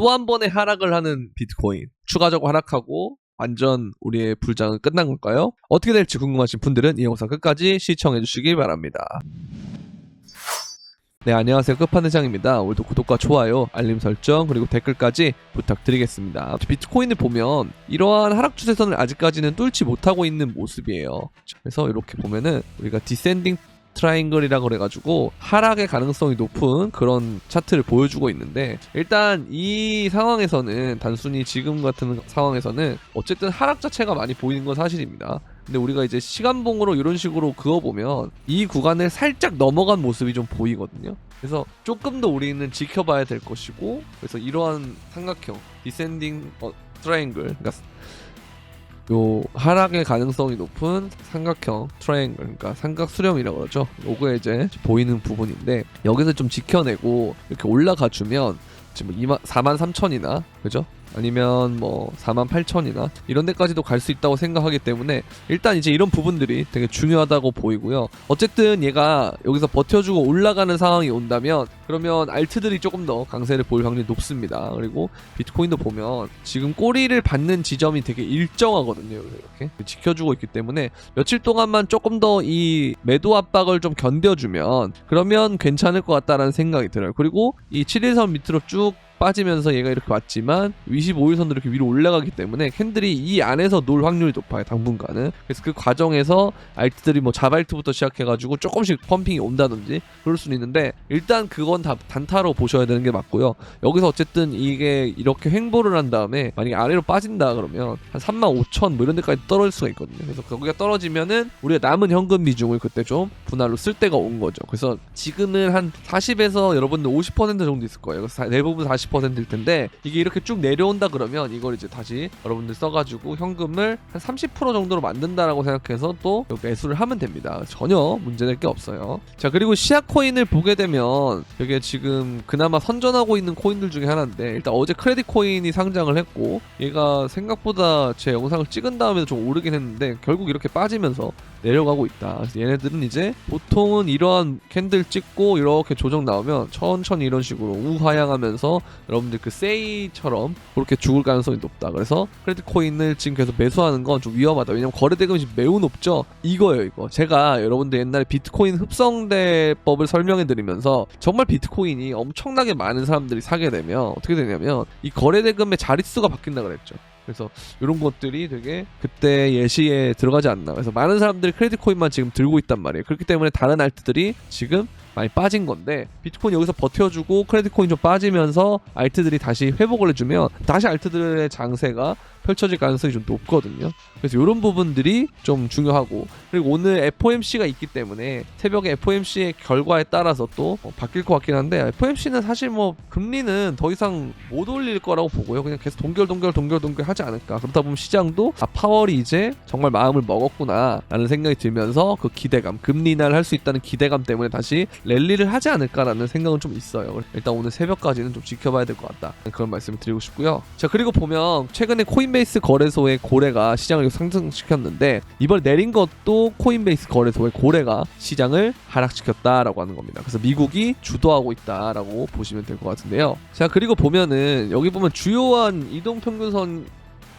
또 한 번의 하락을 하는 비트코인. 추가적으로 하락하고 완전 우리의 불장은 끝난 걸까요? 어떻게 될지 궁금하신 분들은 이 영상 끝까지 시청해 주시기 바랍니다. 네, 안녕하세요. 끝판대장입니다. 오늘도 구독과 좋아요, 알림 설정, 그리고 댓글까지 부탁드리겠습니다. 비트코인을 보면 이러한 하락 추세선을 아직까지는 뚫지 못하고 있는 모습이에요. 그래서 이렇게 보면은 우리가 디센딩 트라이앵글이라고 그래가지고 하락의 가능성이 높은 그런 차트를 보여주고 있는데 일단 이 상황에서는 단순히 지금 같은 상황에서는 어쨌든 하락 자체가 많이 보이는 건 사실입니다. 근데 우리가 이제 시간봉으로 이런 식으로 그어보면 이 구간을 살짝 넘어간 모습이 좀 보이거든요. 그래서 조금 더 우리는 지켜봐야 될 것이고 그래서 이러한 삼각형 디센딩 어, 트라이앵글 그러니까 요 하락의 가능성이 높은 삼각형 트라이앵글 그러니까 삼각 수렴이라고 그러죠. 요거에 이제 보이는 부분인데 여기서 좀 지켜내고 이렇게 올라가 주면 지금 2만 4만 3천이나 그죠? 아니면 뭐 4만 8천이나 이런 데까지도 갈 수 있다고 생각하기 때문에 일단 이제 이런 부분들이 되게 중요하다고 보이고요. 어쨌든 얘가 여기서 버텨주고 올라가는 상황이 온다면 그러면 알트들이 조금 더 강세를 보일 확률이 높습니다. 그리고 비트코인도 보면 지금 꼬리를 받는 지점이 되게 일정하거든요. 이렇게 지켜주고 있기 때문에 며칠 동안만 조금 더 이 매도 압박을 좀 견뎌주면 그러면 괜찮을 것 같다라는 생각이 들어요. 그리고 이 7일선 밑으로 쭉 빠지면서 얘가 이렇게 왔지만 25일선도 이렇게 위로 올라가기 때문에 캔들이 이 안에서 놀 확률이 높아요 당분간은. 그래서 그 과정에서 알트들이 뭐 자발트부터 시작해가지고 조금씩 펌핑이 온다든지 그럴 수는 있는데 일단 그건 다 단타로 보셔야 되는 게 맞고요. 여기서 어쨌든 이게 이렇게 횡보를 한 다음에 만약에 아래로 빠진다 그러면 한 3만 5천 뭐 이런 데까지 떨어질 수가 있거든요. 그래서 거기가 떨어지면은 우리가 남은 현금 비중을 그때 좀 분할로 쓸 때가 온 거죠. 그래서 지금은 한 40에서 여러분들 50% 정도 있을 거예요. 그래서 대부분 40 40%일 텐데 이게 이렇게 쭉 내려온다 그러면 이걸 이제 다시 여러분들 써가지고 현금을 한 30% 정도로 만든다라고 생각해서 또 매수를 하면 됩니다. 전혀 문제될 게 없어요. 자 그리고 시아 코인을 보게 되면 이게 지금 그나마 선전하고 있는 코인들 중에 하나인데 일단 어제 크레딧 코인이 상장을 했고 얘가 생각보다 제 영상을 찍은 다음에도 좀 오르긴 했는데 결국 이렇게 빠지면서 내려가고 있다. 얘네들은 이제 보통은 이러한 캔들 찍고 이렇게 조정 나오면 천천히 이런 식으로 우하향하면서 여러분들 그 세이처럼 그렇게 죽을 가능성이 높다. 그래서 크레딧 코인을 지금 계속 매수하는 건 좀 위험하다. 왜냐면 거래 대금이 매우 높죠. 이거예요, 이거. 제가 여러분들 옛날에 비트코인 흡성대법을 설명해 드리면서 정말 비트코인이 엄청나게 많은 사람들이 사게 되면 어떻게 되냐면 이 거래 대금의 자릿수가 바뀐다 그랬죠. 그래서 이런 것들이 되게 그때 예시에 들어가지 않나. 그래서 많은 사람들이 크레딧 코인만 지금 들고 있단 말이에요. 그렇기 때문에 다른 알트들이 지금 많이 빠진 건데 비트코인 여기서 버텨주고 크레딧 코인 좀 빠지면서 알트들이 다시 회복을 해주면 다시 알트들의 장세가 펼쳐질 가능성이 좀 높거든요. 그래서 이런 부분들이 좀 중요하고 그리고 오늘 FOMC가 있기 때문에 새벽에 FOMC의 결과에 따라서 또 어, 바뀔 것 같긴 한데 FOMC는 사실 뭐 금리는 더 이상 못 올릴 거라고 보고요. 그냥 계속 동결 동결 동결 동결 하지 않을까. 그러다 보면 시장도 아 파월이 이제 정말 마음을 먹었구나라는 생각이 들면서 그 기대감 금리 인하를 할수 있다는 기대감 때문에 다시 랠리를 하지 않을까라는 생각은 좀 있어요. 일단 오늘 새벽까지는 좀 지켜봐야 될 것 같다. 그런 말씀을 드리고 싶고요. 자 그리고 보면 최근에 코인베 이스 거래소의 고래가 시장을 상승시켰는데 이번 내린 것도 코인베이스 거래소의 고래가 시장을 하락시켰다라고 하는 겁니다. 그래서 미국이 주도하고 있다라고 보시면 될 것 같은데요. 자 그리고 보면은 여기 보면 주요한 이동 평균선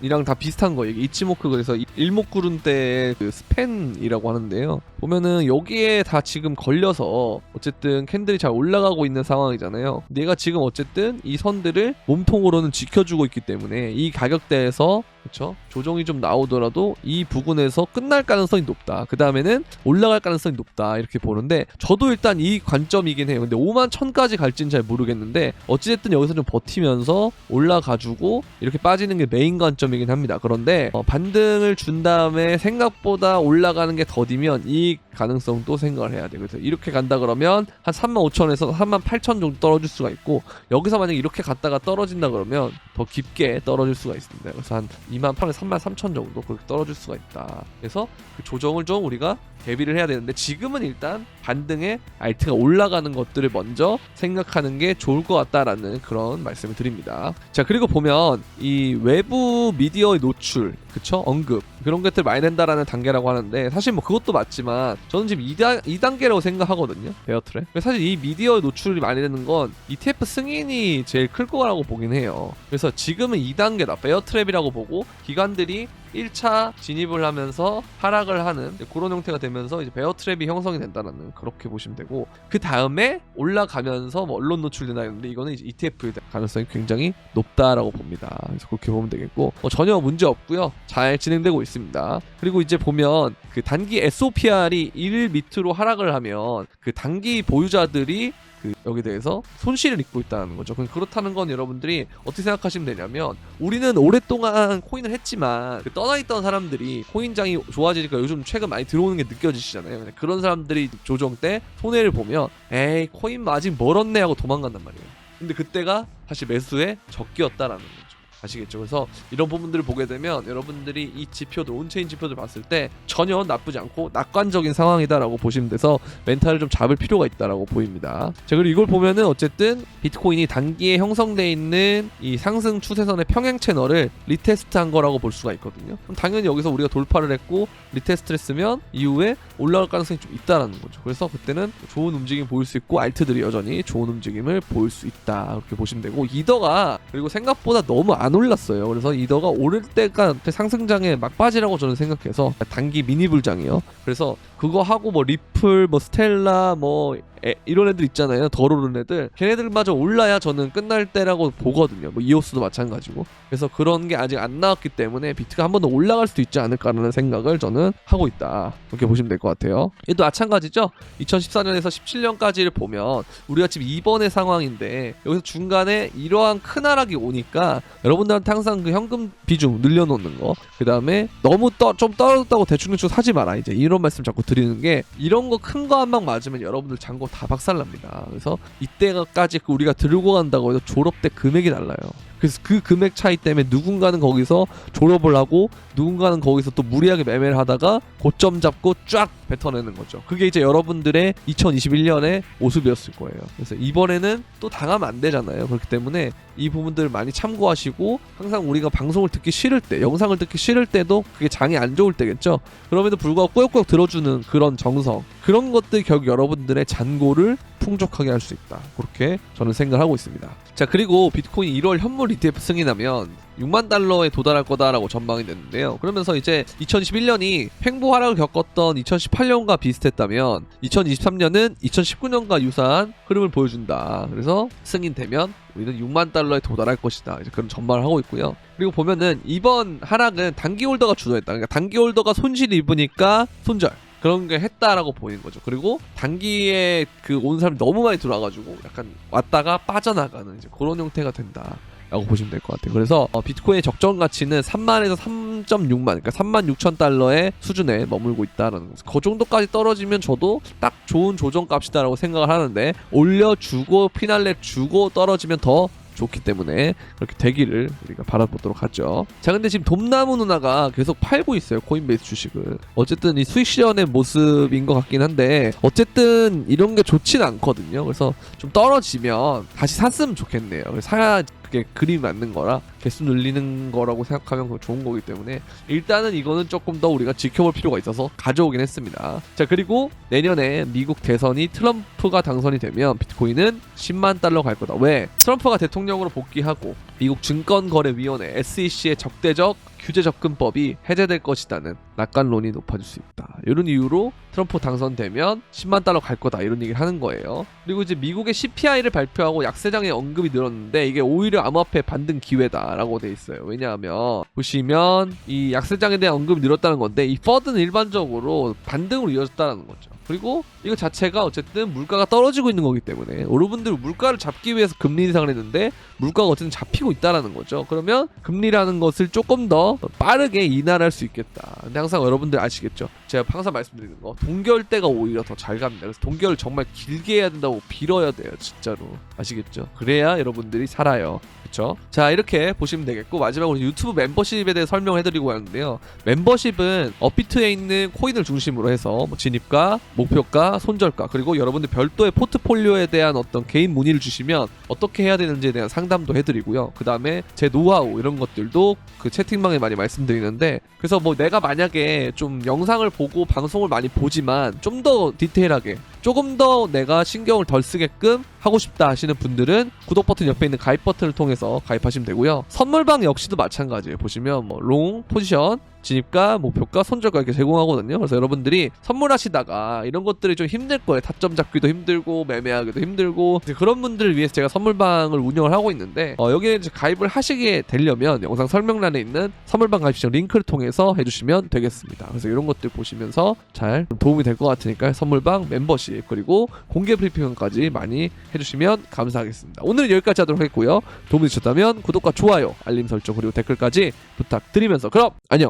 이랑 다 비슷한 거예요. 이치모크 그래서 일목구름 때의 그 스팬이라고 하는데요. 보면은 여기에 다 지금 걸려서 어쨌든 캔들이 잘 올라가고 있는 상황이잖아요. 내가 지금 어쨌든 이 선들을 몸통으로는 지켜주고 있기 때문에 이 가격대에서 그렇죠 조정이 좀 나오더라도 이 부분에서 끝날 가능성이 높다. 그 다음에는 올라갈 가능성이 높다 이렇게 보는데 저도 일단 이 관점이긴 해요. 근데 5만 천까지 갈지는 잘 모르겠는데 어찌됐든 여기서 좀 버티면서 올라가주고 이렇게 빠지는 게 메인 관점이긴 합니다. 그런데 어, 반등을 준 다음에 생각보다 올라가는 게 더디면 이 가능성도 생각을 해야 돼. 그래서 이렇게 간다 그러면 한 3만 5천에서 3만 8천 정도 떨어질 수가 있고 여기서 만약 이렇게 갔다가 떨어진다 그러면 더 깊게 떨어질 수가 있습니다. 그래서 한 2만 8에 3만 3천 정도 그렇게 떨어질 수가 있다. 그래서 그 조정을 좀 우리가 대비를 해야 되는데 지금은 일단 반등에 알트가 올라가는 것들을 먼저 생각하는 게 좋을 것 같다라는 그런 말씀을 드립니다. 자 그리고 보면 이 외부 미디어의 노출 그쵸? 언급 그런 것들 많이 된다라는 단계라고 하는데 사실 뭐 그것도 맞지만 저는 지금 2단, 2단계라고 생각하거든요 베어트랩 사실 이 미디어에 노출이 많이 되는 건 ETF 승인이 제일 클 거라고 보긴 해요 그래서 지금은 2단계다 베어트랩이라고 보고 기관들이 1차 진입을 하면서 하락을 하는 그런 형태가 되면서 이제 베어 트랩이 형성이 된다는 그렇게 보시면 되고 그 다음에 올라가면서 뭐 언론 노출되나 했는데 이거는 이제 ETF에 대한 가능성이 굉장히 높다라고 봅니다. 그래서 그렇게 보면 되겠고 뭐 전혀 문제 없고요. 잘 진행되고 있습니다. 그리고 이제 보면 그 단기 SOPR이 1 밑으로 하락을 하면 그 단기 보유자들이 그 여기 대해서 손실을 입고 있다는 거죠. 그럼 그렇다는 건 여러분들이 어떻게 생각하시면 되냐면 우리는 오랫동안 코인을 했지만 그 떠나 있던 사람들이 코인장이 좋아지니까 요즘 최근 많이 들어오는 게 느껴지시잖아요. 그런 사람들이 조정 때 손해를 보면 에이 코인 아직 멀었네 하고 도망간단 말이에요. 근데 그때가 사실 매수의 적기였다라는 거죠. 아시겠죠? 그래서 이런 부분들을 보게 되면 여러분들이 이 지표들 온체인 지표들 봤을 때 전혀 나쁘지 않고 낙관적인 상황이다라고 보시면 돼서 멘탈을 좀 잡을 필요가 있다라고 보입니다. 자 그리고 이걸 보면은 어쨌든 비트코인이 단기에 형성돼 있는 이 상승 추세선의 평행 채널을 리테스트한 거라고 볼 수가 있거든요. 그럼 당연히 여기서 우리가 돌파를 했고 리테스트를 했으면 이후에 올라갈 가능성이 좀 있다라는 거죠. 그래서 그때는 좋은 움직임 보일 수 있고 알트들이 여전히 좋은 움직임을 보일 수 있다 이렇게 보시면 되고 이더가 그리고 생각보다 너무 안 올랐어요. 그래서 이더가 오를 때가 상승장에 막바지라고 저는 생각해서 단기 미니 불장이요. 그래서 그거 하고 뭐 리플, 뭐 스텔라, 뭐 에, 이런 애들 있잖아요. 덜 오른 애들. 걔네들마저 올라야 저는 끝날 때라고 보거든요. 뭐 이오스도 마찬가지고. 그래서 그런 게 아직 안 나왔기 때문에 비트가 한 번 더 올라갈 수도 있지 않을까라는 생각을 저는 하고 있다. 그렇게 보시면 될 것 같아요. 얘도 마찬가지죠. 2014년에서 17년까지를 보면 우리가 지금 이번의 상황인데 여기서 중간에 이러한 큰 하락이 오니까 여러분들한테 항상 그 현금 비중 늘려놓는 거. 그 다음에 너무 떠, 좀 떨어졌다고 대충대충 사지 마라. 이제 이런 말씀 자꾸 드리는 게 이런 거 큰 거 한 방 맞으면 여러분들 잔고 다 박살납니다. 그래서 이때까지 그 우리가 들고 간다고 해서 졸업 때 금액이 달라요. 그래서 그 금액 차이 때문에 누군가는 거기서 졸업을 하고 누군가는 거기서 또 무리하게 매매를 하다가 고점 잡고 쫙 뱉어내는 거죠. 그게 이제 여러분들의 2021년의 모습이었을 거예요. 그래서 이번에는 또 당하면 안 되잖아요. 그렇기 때문에 이 부분들을 많이 참고하시고 항상 우리가 방송을 듣기 싫을 때, 영상을 듣기 싫을 때도 그게 장이 안 좋을 때겠죠. 그럼에도 불구하고 꾸역꾸역 들어주는 그런 정성, 그런 것들 결국 여러분들의 잔고를 풍족하게 할 수 있다. 그렇게 저는 생각하고 있습니다. 자, 그리고 비트코인 1월 현물 ETF 승인하면 6만 달러에 도달할 거다라고 전망이 됐는데요. 그러면서 이제 2021년이 횡보 하락을 겪었던 2018년과 비슷했다면 2023년은 2019년과 유사한 흐름을 보여준다. 그래서 승인되면 우리는 6만 달러에 도달할 것이다. 이제 그런 전망을 하고 있고요. 그리고 보면은 이번 하락은 단기 홀더가 주도했다. 그러니까 단기 홀더가 손실 입으니까 손절. 그런 게 했다라고 보이는 거죠. 그리고 단기에 그 온 사람이 너무 많이 들어와가지고 약간 왔다가 빠져나가는 이제 그런 형태가 된다. 라고 보시면 될 것 같아요. 그래서 어, 비트코인의 적정 가치는 3만에서 3.6만, 그러니까 3만 6천 달러의 수준에 머물고 있다라는 거죠. 그 정도까지 떨어지면 저도 딱 좋은 조정 값이다라고 생각을 하는데 올려주고 피날레 주고 떨어지면 더 좋기 때문에 그렇게 되기를 우리가 바라보도록 하죠. 자, 근데 지금 돔나무 누나가 계속 팔고 있어요. 코인베이스 주식을. 어쨌든 이 수익 실현의 모습인 것 같긴 한데 어쨌든 이런 게 좋진 않거든요. 그래서 좀 떨어지면 다시 샀으면 좋겠네요. 사야 그게 그림이 맞는 거라 개수 늘리는 거라고 생각하면 좋은 거기 때문에 일단은 이거는 조금 더 우리가 지켜볼 필요가 있어서 가져오긴 했습니다. 자 그리고 내년에 미국 대선이 트럼프가 당선이 되면 비트코인은 10만 달러 갈 거다. 왜? 트럼프가 대통령으로 복귀하고 미국 증권거래위원회 SEC의 적대적 규제 접근법이 해제될 것이다는 낙관론이 높아질 수 있다. 이런 이유로 트럼프 당선되면 10만 달러 갈 거다 이런 얘기를 하는 거예요. 그리고 이제 미국의 CPI를 발표하고 약세장의 언급이 늘었는데 이게 오히려 암호화폐 반등 기회다라고 돼 있어요. 왜냐하면 보시면 이 약세장에 대한 언급이 늘었다는 건데 이 퍼드는 일반적으로 반등으로 이어졌다는 거죠. 그리고 이거 자체가 어쨌든 물가가 떨어지고 있는 거기 때문에 여러분들 물가를 잡기 위해서 금리 인상을 했는데 물가가 어쨌든 잡히고 있다라는 거죠. 그러면 금리라는 것을 조금 더 빠르게 인하할 수 있겠다. 근데 항상 여러분들 아시겠죠? 제가 항상 말씀드리는 거 동결 때가 오히려 더 잘 갑니다. 그래서 동결을 정말 길게 해야 된다고 빌어야 돼요, 진짜로. 아시겠죠? 그래야 여러분들이 살아요. 그쵸? 자 이렇게 보시면 되겠고 마지막으로 유튜브 멤버십에 대해 설명을 해드리고 하는데요 멤버십은 업비트에 있는 코인을 중심으로 해서 뭐 진입가, 목표가, 손절가 그리고 여러분들 별도의 포트폴리오에 대한 어떤 개인 문의를 주시면 어떻게 해야 되는지에 대한 상담도 해드리고요 그 다음에 제 노하우 이런 것들도 그 채팅방에 많이 말씀드리는데 그래서 뭐 내가 만약에 좀 영상을 보고 방송을 많이 보지만 좀 더 디테일하게 조금 더 내가 신경을 덜 쓰게끔 하고 싶다 하시는 분들은 구독 버튼 옆에 있는 가입 버튼을 통해서 가입하시면 되고요. 선물방 역시도 마찬가지예요. 보시면 뭐 롱, 포지션, 진입가, 목표가, 손절가 이렇게 제공하거든요. 그래서 여러분들이 선물하시다가 이런 것들이 좀 힘들 거예요. 타점 잡기도 힘들고 매매하기도 힘들고 그런 분들을 위해서 제가 선물방을 운영을 하고 있는데 어, 여기에 가입을 하시게 되려면 영상 설명란에 있는 선물방 가입 시청 링크를 통해서 해주시면 되겠습니다. 그래서 이런 것들 보시면서 잘좀 도움이 될 것 같으니까 선물방 멤버십 그리고 공개 브리핑까지 많이 해주시면 감사하겠습니다. 오늘은 여기까지 하도록 하겠고요. 도움이 되셨다면 구독과 좋아요, 알림 설정 그리고 댓글까지 부탁드리면서 그럼 안녕.